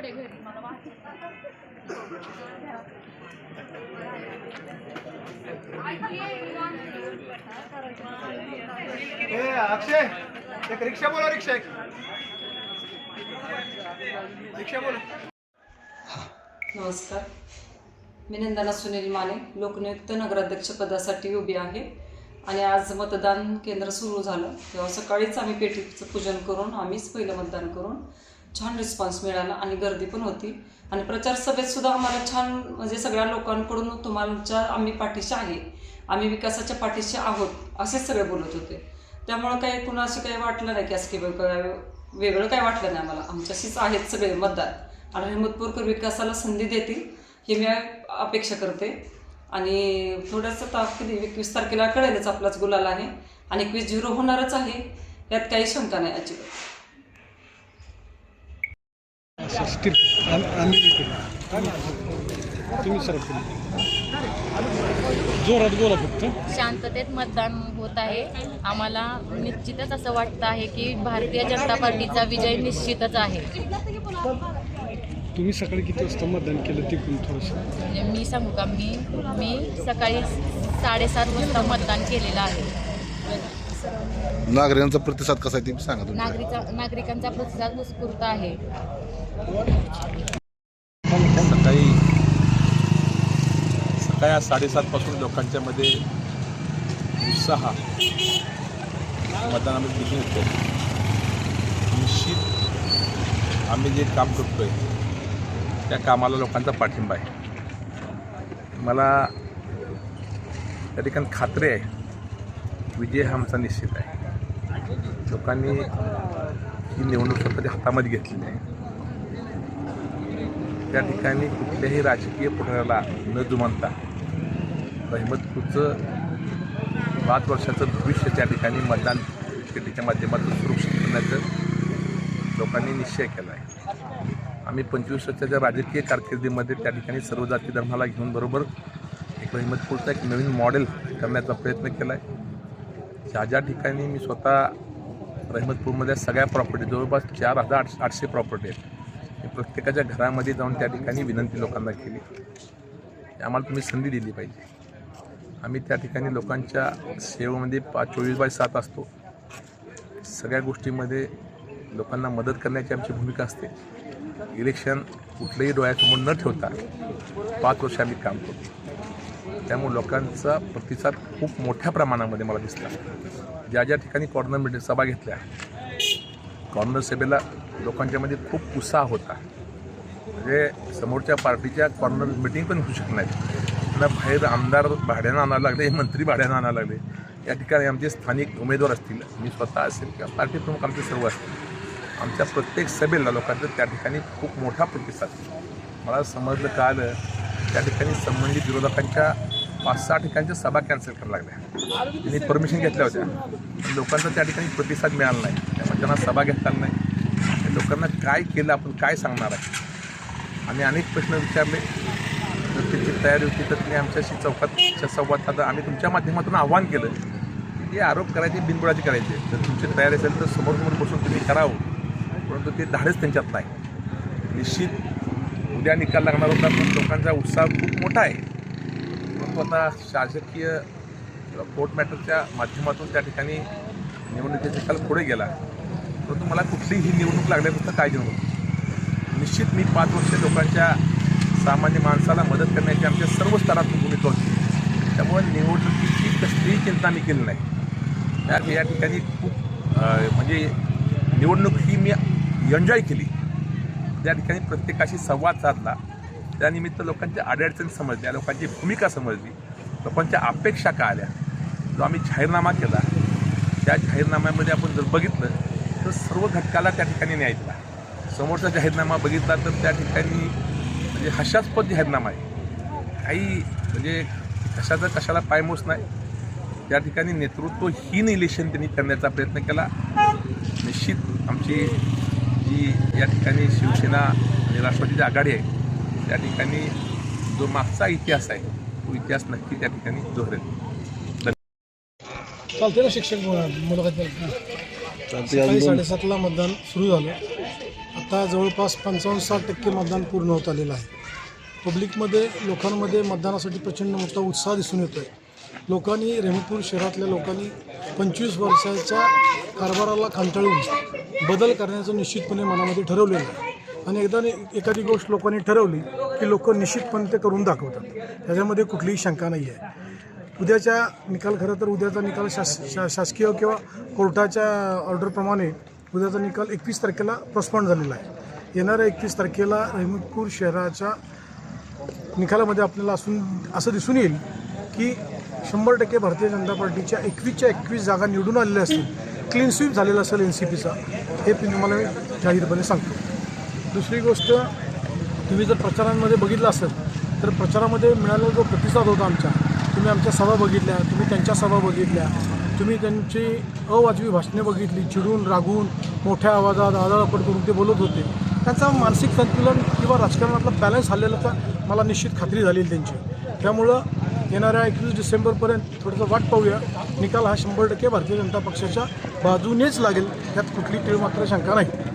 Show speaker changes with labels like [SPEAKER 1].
[SPEAKER 1] ए अक्षय एक रिक्षा बोला रिक्षा एक. रिक्षा बोला.
[SPEAKER 2] नमस्कार. मी नंदना सुनील माने लोकनियुक्त नगराध्यक्ष पदासाठी उभी आहे. आणि आज मतदान केंद्र सुरू झालं. तेव्हा सकाळीच आम्ही पेटीचं पूजन करून आम्हीच पहिलं मतदान करून छान रिस्पॉन्स मिळाला आणि गर्दी पण होती. आणि प्रचार सभेत सुद्धा आम्हाला छान म्हणजे सगळ्या लोकांकडून तुम्हाला आम्ही पाठीशी आहे. आम्ही विकासाच्या पाठीशी आहोत असेच सगळे बोलत होते. त्यामुळं काही कुणा असं काही वाटलं नाही की असं की वेगळं काय वाटलं नाही आम्हाला. आमच्याशीच आहेत सगळे मतदार. आणि हिमतपूरकर विकासाला संधी देतील हे मी अपेक्षा करते. आणि थोडंसं ता किती एकवीस तारखेला कळेलच आपलाच गुलाल आहे. आणि एकवीस झिरो होणारच आहे यात काही शंका नाही अजिबात.
[SPEAKER 3] तुम्ही सर जोरात बोला फक्त.
[SPEAKER 4] शांततेत मतदान होत आहे. आम्हाला निश्चितच असं वाटतं आहे की भारतीय जनता पार्टीचा विजय निश्चितच आहे.
[SPEAKER 3] तुम्ही सकाळी किती वाजता मतदान केलं ते पण थोडंसं?
[SPEAKER 4] म्हणजे मी सांगू का? मी मी सकाळी साडेसात वाजता मतदान केलेलं आहे.
[SPEAKER 5] नागरिकांचा प्रतिसाद कसा आहे ते सांगा तुम्ही
[SPEAKER 4] नागरिका नागरिकांचा प्रतिसाद उत्स्फूर्त आहे.
[SPEAKER 6] सकाळी सकाळी साडेसातपासून लोकांच्या मध्ये उत्साह मतदानामध्ये दिसून येतो निश्चित आम्ही जे काम करतोय त्या कामाला लोकांचा पाठिंबा आहे. मला त्या ठिकाणी खात्री आहे विजय हा आमचा निश्चित आहे. लोकांनी ही निवडणूक स्वतःच्या हातामध्ये घेतलेली आहे. त्या ठिकाणी कुठल्याही राजकीय पुढाऱ्याला न जुमानता अहमदपूरचं पाच वर्षाचं भविष्य त्या ठिकाणी मतदान पेटीच्या माध्यमातून सुरक्षित करण्याचं लोकांनी निश्चय केला आहे. आम्ही पंचवीस वर्षाच्या राजकीय कारकिर्दीमध्ये त्या ठिकाणी सर्व जाती धर्माला घेऊन बरोबर एक अहमदपूरचा एक नवीन मॉडेल करण्याचा प्रयत्न केला आहे. ज्या ज्या ठिकाणी मी स्वतः रहमतपूरमध्ये सगळ्या प्रॉपर्टी जवळपास चार हजार आठ आठशे प्रॉपर्टी आहेत. मी प्रत्येकाच्या घरामध्ये जाऊन त्या ठिकाणी विनंती लोकांना केली. आम्हाला तुम्ही संधी दिली पाहिजे. आम्ही त्या ठिकाणी लोकांच्या सेवेमध्ये पाच चोवीस बाय सात असतो. सगळ्या गोष्टीमध्ये लोकांना मदत करण्याची आमची भूमिका असते. इलेक्शन कुठल्याही डोळ्यासमोर न ठेवता पाच वर्ष आम्ही काम करतो. त्यामुळे लोकांचा प्रतिसाद खूप मोठ्या प्रमाणामध्ये मला दिसला. ज्या ज्या ठिकाणी कॉर्नर मिटिंग सभा घेतल्या कॉर्नर सभेला लोकांच्यामध्ये खूप उत्साह होता. म्हणजे समोरच्या पार्टीच्या कॉर्नर मिटिंग पण होऊ शकत नाही त्यांना बाहेर आमदार भाड्यानं आणायला लागले मंत्री भाड्यानं आणायला लागले. या ठिकाणी आमचे स्थानिक उमेदवार असतील मी स्वतः असेल किंवा पार्टी प्रमुख आमचे सर्व असतील. आमच्या प्रत्येक सभेला लोकांचा त्या ठिकाणी खूप मोठा प्रतिसाद. मला समजलं कळालं त्या ठिकाणी संबंधित विरोधकांच्या पाच सहा ठिकाणच्या सभा कॅन्सल करायला लागल्या. त्यांनी परमिशन घेतल्या होत्या. लोकांचा त्या ठिकाणी प्रतिसाद मिळाला नाही. त्यामुळे त्यांना सभा घेता नाही. लोकांना काय केलं आपण काय सांगणार आहे? आम्ही अनेक प्रश्न विचारले. जर त्याची तयारी होती. तर त्यांनी आमच्याशी चौकात संवाद साधा आम्ही तुमच्या माध्यमातून आव्हान केलं. की आरोप करायचे बिनबुडाचे करायचे. जर तुमची तयारी असेल तर समोर समोर बसून तुम्ही करावं हो. परंतु ते धाडच त्यांच्यात नाही. निश्चित उद्या निकाल लागणार होता. पण लोकांचा उत्साह खूप मोठा आहे. स्वतः शासकीय कोर्ट मॅटरच्या माध्यमातून त्या ठिकाणी निवडणुकीचा काल पुढे गेला. परंतु मला कुठलीही ही निवडणूक लागल्यापासून काळजी नव्हती. निश्चित मी पाच वर्ष लोकांच्या सामान्य माणसाला मदत करण्याची आमच्या सर्व स्तरातून भूमिका होती. त्यामुळे निवडणुकीची कसलीही चिंता मी केली नाही. त्या या ठिकाणी खूप म्हणजे निवडणूक ही मी एन्जॉय केली. त्या ठिकाणी प्रत्येकाशी संवाद साधला. त्यानिमित्त लोकांच्या अडचणी समजल्या लोकांची भूमिका समजली लोकांच्या अपेक्षा का आल्या जो आम्ही जाहीरनामा केला त्या जाहीरनाम्यामध्ये आपण जर बघितलं तर सर्व घटकाला त्या ठिकाणी न्याय दिला. समोरचा जाहीरनामा बघितला तर त्या ठिकाणी म्हणजे हशास्पद जाहीरनामा आहे. काही म्हणजे कशाचा कशाला पायमोस नाही. त्या ठिकाणी नेतृत्वहीन इलेक्शन त्यांनी करण्याचा प्रयत्न केला. निश्चित आमची जी या ठिकाणी शिवसेना आणि राष्ट्रवादीची आघाडी आहे त्या ठिकाणी जो मागचा इतिहास आहे तो इतिहास नक्की त्या ठिकाणी दोहरेल
[SPEAKER 3] चालते ना शिक्षक मुलाखत साडेसातला मतदान सुरू झालं. आता जवळपास पंचावन्न साठ टक्के मतदान पूर्ण होत आलेलं आहे. पब्लिकमध्ये लोकांमध्ये मतदानासाठी प्रचंड मोठा उत्साह दिसून येतो आहे लोकांनी रेणूपूर शहरातल्या लोकांनी पंचवीस वर्षाच्या कारभाराला कंटाळून बदल करण्याचं निश्चितपणे मनामध्ये ठरवलेलं आहे. आणि एकदा एखादी गोष्ट लोकांनी ठरवली की लोक निश्चितपणे ते करून दाखवतात. त्याच्यामध्ये कुठलीही शंका नाही आहे. उद्याच्या निकाल खरं तर उद्याचा निकाल शास शा शासकीय किंवा कोर्टाच्या ऑर्डरप्रमाणे उद्याचा निकाल एकवीस तारखेला पोस्टपॉन झालेला आहे. येणाऱ्या एकवीस तारखेला रेहमतपूर शहराच्या निकालामध्ये आपल्याला असून असं दिसून येईल की शंभर टक्के भारतीय जनता पार्टीच्या एकवीसच्या एकवीस जागा निवडून आलेल्या असतील. क्लीन स्वीप झालेला असेल एन सी पीचा हे मी तुम्हाला मी जाहीरपणे सांगतो. दुसरी गोष्ट तुम्ही जर प्रचारांमध्ये बघितलं असेल तर प्रचारामध्ये मिळालेला जो प्रतिसाद होता आमच्या तुम्ही आमच्या सभा बघितल्या तुम्ही त्यांच्या सभा बघितल्या तुम्ही त्यांची अवाजवी भाषणे बघितली चिडून रागून मोठ्या आवाजात आदळापट करून ते बोलत होते. त्यांचा मानसिक संतुलन किंवा राजकारणातला बॅलन्स हल्लेला मला निश्चित खात्री झालेली त्यांची. त्यामुळं येणाऱ्या एकवीस डिसेंबरपर्यंत थोडंसं वाट पाहूया. निकाल हा शंभर टक्के भारतीय जनता पक्षाच्या बाजूनेच लागेल यात कुठली टीळ मात्र शंका नाही.